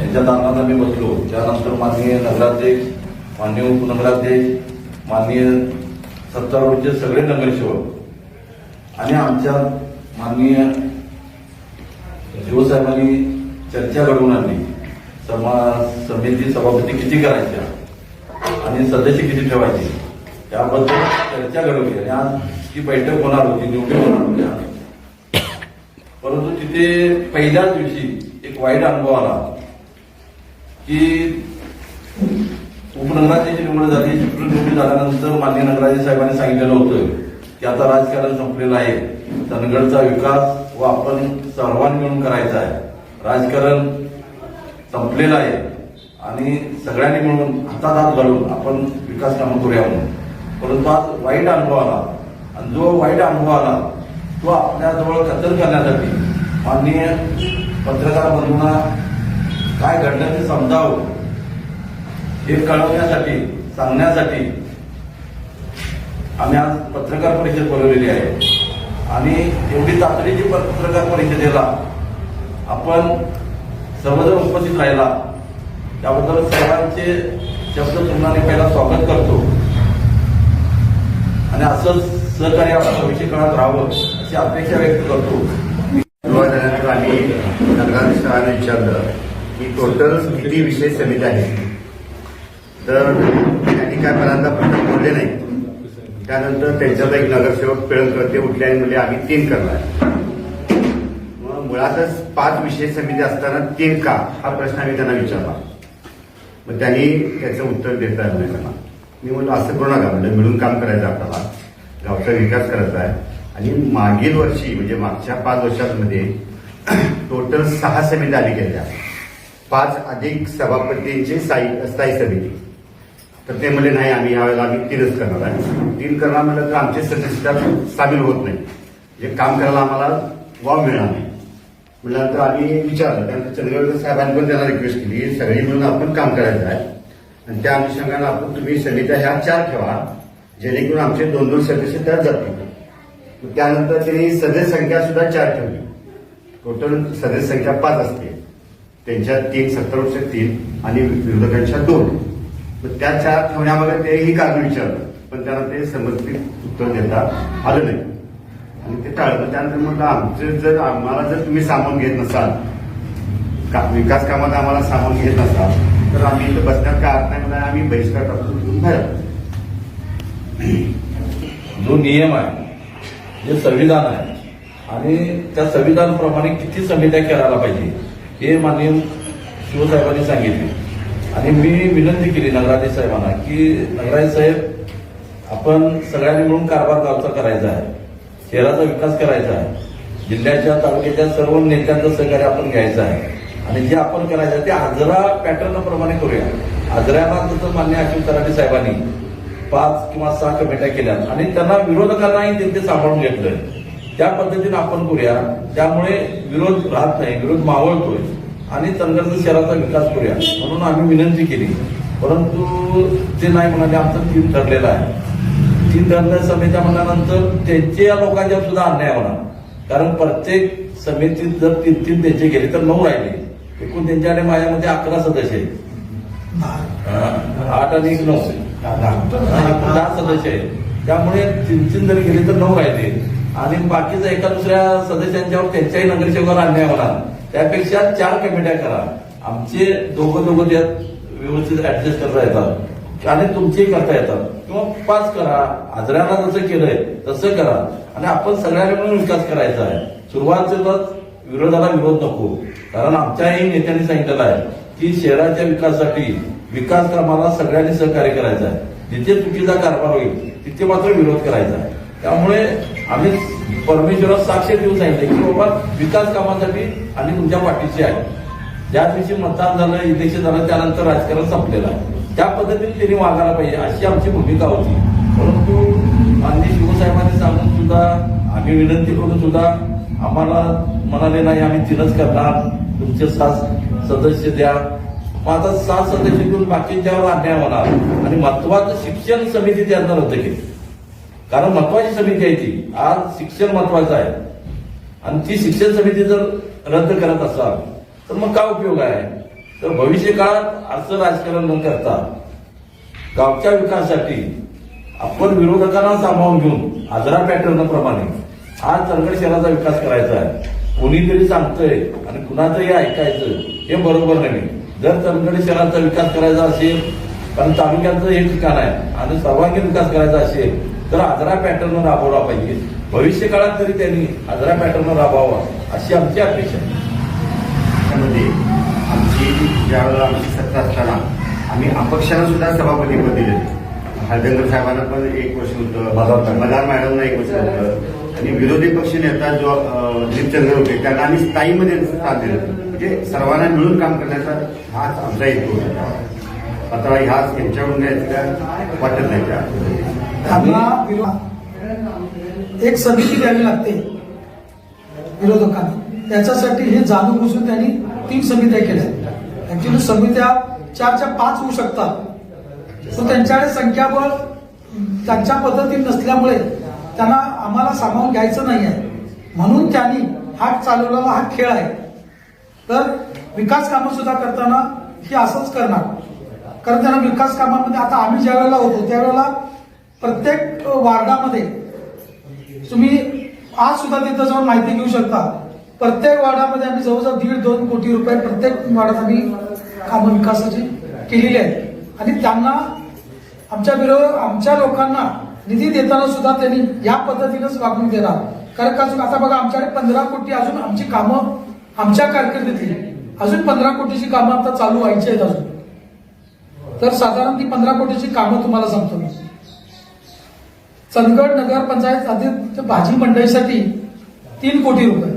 यांच्या दालनात आम्ही बसलो. त्यानंतर माननीय नगराध्यक्ष माननीय उपनगराध्यक्ष माननीय सत्तारूढचे सगळे नगरसेवक आणि आमच्या माननीय शिवसाहेबांनी चर्चा घडवून आणली. समा समिती सभापती किती करायच्या आणि सदस्य किती ठेवायचे त्याबद्दल चर्चा घडवली आणि आज ती बैठक होणार होती निवडी होणार होती. तिथे पहिल्याच दिवशी एक वाईट अनुभव आला की उपनगराध्यक्ष निवड झाली चिपळूण झाल्यानंतर माननीय नगराध्यक्ष साहेबांनी सांगितलेलं होतं की आता राजकारण संपलेलं आहे. धनगडचा विकास व आपण सर्वांनी मिळून करायचा आहे. राजकारण संपलेलं आहे आणि सगळ्यांनी मिळून हातात हात घालून आपण विकास कामं करूया म्हणून. परंतु आज वाईट अनुभव आला. आणि जो वाईट अनुभव आला तो आपल्याजवळ कथन करण्यासाठी माननीय पत्रकार बंधूंना काय घडलं ते समजावं हे कळवण्यासाठी सांगण्यासाठी आम्ही आज पत्रकार परिषद बोलवलेली आहे. आणि एवढी तातडीची पत्रकार परिषदेला आपण सर्वजण उपस्थित राहिला त्याबद्दल सर्वांचे शब्द तुम्हाला पहिला स्वागत करतो. आणि असं सहकार्य आपण भविष्य काळात राहावं अशी अपेक्षा व्यक्त करतो. आम्ही नगराध्यक्ष सरांना विचारलं की टोटल किती विषय समिती आहे? तर त्यांनी काय पहिल्यांदा प्रश्न बोलले नाही त्यानंतर त्यांच्यात एक नगरसेवक पिळकर ते उठले आणि म्हणजे आम्ही तीन करणार मग मुळातच पाच विषय समिती असताना तीन का? हा प्रश्न आम्ही त्यांना विचारला. मग त्यांनी त्याचं उत्तर देता आलं नाही त्यांना. मी म्हणलं असं करू नका म्हणजे मिळून काम करायचं आपल्याला. गावचा विकास करायचा आहे. आणि मागील वर्षी म्हणजे मागच्या पाच वर्षांमध्ये टोटल सहा समिती आली गेल्या पाच अधिक सभापतींची स्थायी स्थायी समिती. तर ते म्हणले नाही आम्ही यावेळेला आम्ही तीनच करणार आहे. तीन करणार म्हटलं तर आमचे सदस्य सामील होत नाही. जे काम करायला आम्हाला वाव मिळणार नाही. म्हटल्यानंतर आम्ही विचारलं त्यानंतर चंद्रगड साहेबांनी पण त्यांना रिक्वेस्ट केली सगळी मिळून आपण काम करायचं आहे. आणि त्या अनुषंगानं आपण तुम्ही समित्या ह्या चार ठेवा जेणेकरून आमचे दोन दोन सदस्य त्यात जातील. त्यानंतर त्यांनी सदस्य संख्या सुद्धा चार ठेवली. टोटल सदस्य संख्या पाच असते. त्यांच्या तीन सत्तर वर्ष तीन आणि विरोधकांच्या दोन. त्या चार ठेवण्यामध्ये तेही कारण विचारलं. पण त्यांना ते समर्पित उत्तर देता आलं नाही. आणि ते टाळलं. त्यानंतर म्हटलं आमचे जर आम्हाला जर तुम्ही सामावून घेत नसाल का विकास कामात आम्हाला सामावून घेत नसाल तर आम्ही इथं बसण्यात काय अर्थ नाही म्हणून आम्ही बहिष्कार टाकून तुम्ही बाहेर. जो नियम आहे जे संविधान आहे आणि त्या संविधानाप्रमाणे किती समित्या करायला पाहिजे हे माननीय शिवसाहेबांनी सांगितले. आणि मी विनंती केली नगराधीश साहेबांना की नगराधीश साहेब आपण सगळ्यांनी मिळून कारभार गावचा करायचा आहे शहराचा विकास करायचा आहे जिल्ह्याच्या तालुक्याच्या सर्व नेत्यांचं सहकार्य आपण घ्यायचं आहे. आणि जे आपण करायचं आहे ते आजरा पॅटर्नप्रमाणे करूया. आजऱ्याला जसं मान्य अशोक तराटे साहेबांनी. पाच किंवा सहा कमिट्या केल्या आणि त्यांना विरोधकांनाही त्यांचे सांभाळून घेतलं त्या पद्धतीनं आपण करूया त्यामुळे विरोध राहत नाही विरोध मावळतोय आणि चंद्रपूर शहराचा विकास करूया म्हणून आम्ही विनंती केली. परंतु ते नाही म्हणाले आमचं तीन ठरलेलं आहे. तीन ठरल्या समित्या म्हणल्यानंतर त्यांच्या लोकांच्या सुद्धा अन्याय होणार. कारण प्रत्येक समितीत जर तीन तीन त्यांचे गेले तर नऊ राहिले. एकूण त्यांच्याकडे माझ्यामध्ये अकरा सदस्य आहेत. आठ आणि एक नऊ. दहा सदस्य आहेत. त्यामुळे तीन तीन जरी गेले तर नऊ राहिले. आणि बाकीचा एका दुसऱ्या सदस्यांच्यावर त्यांच्याही नगरसेवकावर अन्याय होणार. त्यापेक्षा चार कमिट्या करा. आमचे दोघं दोघं त्यात व्यवस्थित ऍडजस्ट करता येतात. आणि तुमचेही करता येतात. किंवा पाच करा. आजऱ्याला जसं केलंय तसं करा. आणि आपण सगळ्यांना मिळून विकास करायचा आहे. सुरुवातीलाच विरोधाला विरोध नको. कारण आमच्याही नेत्यांनी सांगितलेलं आहे की शहराच्या विकासासाठी विकास कामाला सगळ्यांनी सहकार्य करायचं आहे. जिथे चुकीचा कारभार होईल तिथे मात्र विरोध करायचा आहे. त्यामुळे आम्ही परमेश्वरात साक्ष देऊन सांगितले की बाबा विकास कामासाठी आणि तुमच्या पाठीशी आहे. ज्या दिवशी मतदान झालं इलेक्शन झालं त्यानंतर राजकारण संपलेलं आहे. त्या पद्धतीने त्यांनी वागायला पाहिजे अशी आमची भूमिका होती. परंतु माननीय शिवसाहेबांनी सांगून सुद्धा आम्ही विनंती करून सुद्धा आम्हाला म्हणाले नाही आम्ही तीनच करणार. तुमचे सात सदस्य द्या. मग आता सात सदस्य घेऊन बाकीच्यावर अन्याय होणार. आणि महत्वाचं शिक्षण समिती त्यांना रद्द केली. कारण महत्वाची समिती आहे ती. आज शिक्षण महत्वाचं आहे. आणि ती शिक्षण समिती जर रद्द करत असाल तर मग काय उपयोग आहे? तर भविष्य काळात असं राजकारण न करता गावच्या विकासासाठी आपण विरोधकांना सामावून घेऊन आजरा पॅटर्न प्रमाणे आज चंदगड शहराचा विकास करायचा आहे. कोणीतरी सांगतंय आणि कुणाचंही ऐकायचं हे बरोबर नाही. जर चंदगड शहराचा विकास करायचा असेल कारण तालुक्याचं हे ठिकाण आहे आणि सर्वांगीण विकास करायचा असेल तर आजरा पॅटर्न राबवला पाहिजे. भविष्य काळात तरी त्यांनी आजरा पॅटर्न राबवावा अशी आमची अपेक्षा आहे. त्यामध्ये आमची ज्यावेळेला आमची सत्ता असताना आम्ही अपक्षांना सुद्धा सभापतीपद दिले. हळदंकर साहेबांना पण एक वर्ष होतं मदार मॅडमला एक वर्ष होतं. आणि विरोधी पक्ष नेता जो दिपचंद्र होते त्यांना आम्ही स्थायीमध्ये स्थान दिलं. म्हणजे सर्वांना मिळून काम करण्याचा हाच आमचा हेतू होता. आता ह्याच यांच्याकडून घ्यायचं वाटत नाही त्या. त्यांना एक समिती द्यावी लागते विरोधकांना. त्याच्यासाठी हे जाणून बसून त्यांनी तीन समित्या केल्या. ऍक्च्युली समित्या चारच्या पाच होऊ शकतात. पण त्यांच्याकडे संख्याबळ त्यांच्या पद्धतीने नसल्यामुळे त्यांना आम्हाला सामावून घ्यायचं नाही आहे. म्हणून त्यांनी हा चालवलेला हा खेळ आहे. तर विकास कामं सुद्धा करताना हे असंच करणार. कारण त्यांना विकास कामामध्ये आता आम्ही ज्या वेळेला होतो त्यावेळेला प्रत्येक वार्डामध्ये तुम्ही आज सुद्धा तिथं जाऊन माहिती घेऊ शकता. प्रत्येक वार्डामध्ये आम्ही जवळजवळ दीड दोन कोटी रुपये प्रत्येक वार्डात आम्ही कामं विकासाची केलेली आहेत. आणि त्यांना आमच्या विरोध आमच्या लोकांना निधी देताना सुद्धा त्यांनी या पद्धतीनंच वागणूक देणार कारण का आता बघा आमच्याकडे पंधरा कोटी अजून आमची कामं आमच्या कारकिर्दीतली अजून पंधरा कोटीची कामं आता चालू व्हायची आहेत अजून. तर साधारण ती पंधरा कोटीची कामं तुम्हाला सांगतो मी. चंदगड नगर पंचायत भाजी मंडईसाठी तीन कोटी रुपये.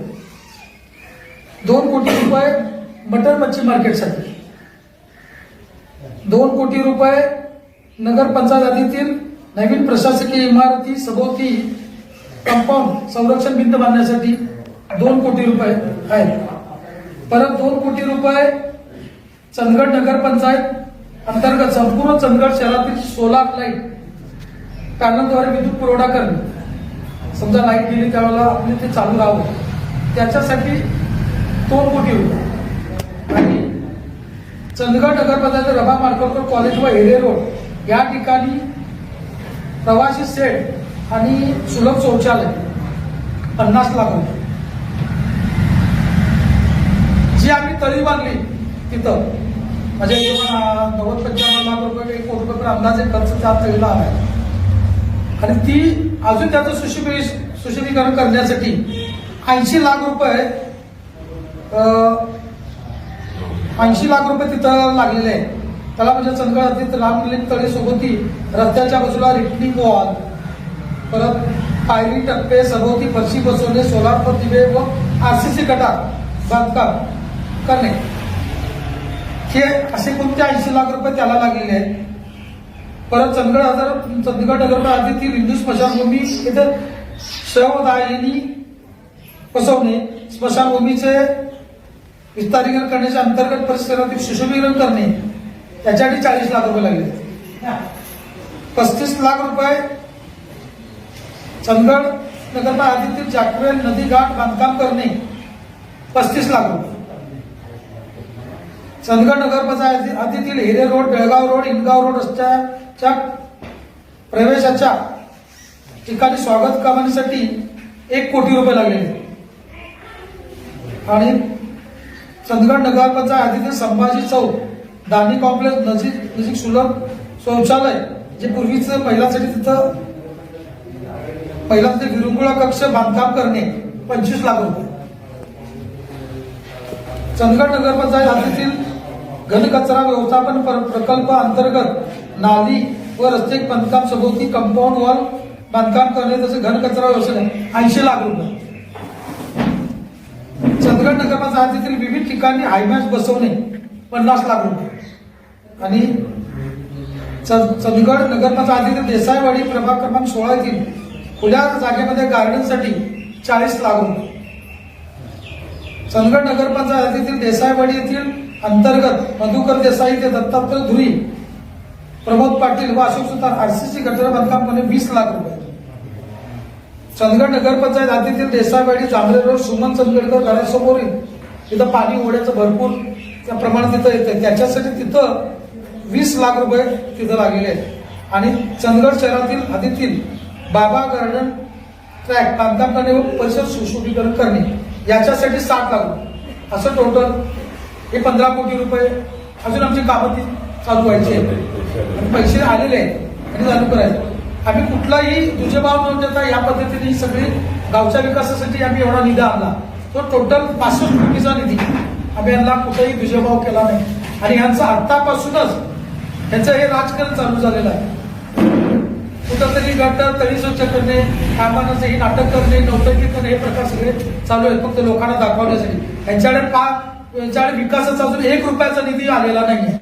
दोन कोटी रुपये मटर मच्छी मार्केटसाठी. दोन कोटी रुपये नगर पंचायत नवीन प्रशासकीय इमारती सभोवती कंपाऊंड संरक्षण भिंत बांधण्यासाठी दोन कोटी रुपये आहेत. परत दोन कोटी रुपये चंदगड नगर पंचायत अंतर्गत संपूर्ण चंदगड शहरातील सोलार लाइट पॅनलद्वारे विद्युत पुरवठा करणे. समजा लाइट गेली त्यावेळेला आपले ते चालू राहावं. त्याच्यासाठी दोन कोटी रुपये आणि चंदगड नगरपंचायत रभा मार्केटकर कॉलेज व हेरे रोड या ठिकाणी प्रवासी सेट आणि सुलभ शौचालय पन्नास लाख रुपये. जी आम्ही तळी बांधली तिथं. म्हणजे नव्वद पंच्याण्णव लाख रुपये एक कोटी रुपये अंदाजे खर्च त्या तळीला आहे आणि ती अजून त्याचं सुशोभी सुशोभीकरण करण्यासाठी ऐंशी लाख रुपये ऐंशी लाख रुपये तिथं लागलेले आहे त्याला म्हणजे चंदगड तिथं रामलिंग तळे सोबती रस्त्याच्या बाजूला रिटनिंग वॉल परत पायरी टप्पे सभोवती फरशी बसवणे सोलार पर दिवे व आरसीसी गटार बांधकाम करणे. हे असे कोणते ऐंशी लाख रुपये त्याला लागलेले आहेत? परत चंदगड हजार चंदगड नगर आधीतील हिंदू स्मशानभूमी इथं शवदायिनी बसवणे. स्मशानभूमीचे विस्तारीकरण करण्याच्या अंतर्गत परिसरातील सुशोभीकरण करणे. त्याच्यासाठी चाळीस लाख रुपये लागले. पस्तीस लाख रुपये. चंदगड नगर आदित्य जाकवेल नदी घाट बांधकाम करणे. पस्तीस लाख रुपये. Chandgad Nagarpanchayat आधीतील Hire road Belgaum road Ingaon road रस्त्या त्या प्रवेशाच्या ठिकाणी स्वागत कामांसाठी एक कोटी रुपये लागले. आणि चंदगड नगरपंचायत आधीतील संभाजी चौक दानी कॉम्प्लेक्स नजीक नजीक सुलभ शौचालय जे पूर्वीचं महिलांसाठी तिथं महिलांचे विरंगुळा कक्ष बांधकाम करणे पंचवीस लाख रुपये. चंदगड नगरपंचायत आधीतील घनकचरा व्यवस्थापन प्रकल्प अंतर्गत नाली व रस्ते बांधकाम सभोवती कंपाऊंड वॉल बांधकाम करणे तसे घनकचरा व्यवसाय ऐंशी लाख रुपये. चंदगड नगरपंचायत विविध ठिकाणी हायमॅच बसवणे पन्नास लाख रुपये. आणि च- चंदगड नगरपंचायत हद्दीतील देसाईवाडी प्रभाग क्रमांक सोळा येथील खुल्या जागेमध्ये गार्डनसाठी चाळीस लाख रुपये. चंदगड नगरपंचायत देसाईवाडी येथील अंतर्गत मधुकर देसाई ते दत्तात्रय धुरी प्रमोद पाटील व अशोक सुतार आरसीसी गटर बांधकाम करणे वीस लाख रुपये. चंदगड नगरपंचायत हद्दीतील देसावेळी जांभळे रोड सुमन चंदगडकर घरासमोरील तिथं पाणी ओढ्याचं भरपूर त्या प्रमाणात तिथं येतं त्याच्यासाठी तिथं वीस लाख रुपये तिथं लागलेले आहेत. आणि चंदगड शहरातील हद्दीतील बाबा गार्डन ट्रॅक बांधकाम करणे व परिसर सुशोभीकरण करणे याच्यासाठी साठ लाख रुपये. असं टोटल हे पंधरा कोटी रुपये अजून आमची कामं ती चालू व्हायची आहे पैसे आलेले आहेत. आणि चालू करायचं. आम्ही कुठलाही दुजेभाव न देता या पद्धतीने सगळे सगळी गावच्या विकासासाठी आम्ही एवढा निधी आणला. तो टोटल पासष्ट कोटीचा निधी आम्ही यांना कुठेही दुजेभाव केला नाही. आणि यांचा आतापासूनच यांचं हे राजकारण चालू झालेलं आहे. कुठंतरी गटर तळी स्वच्छ करणे कामानाचं हे नाटक करणे नौटंकी करणे हे प्रकार सगळे चालू आहेत. फक्त लोकांना दाखवण्यासाठी. यांच्याकडे पा यांच्याकडे विकासाचा अजून एक रुपयाचा निधी आलेला नाही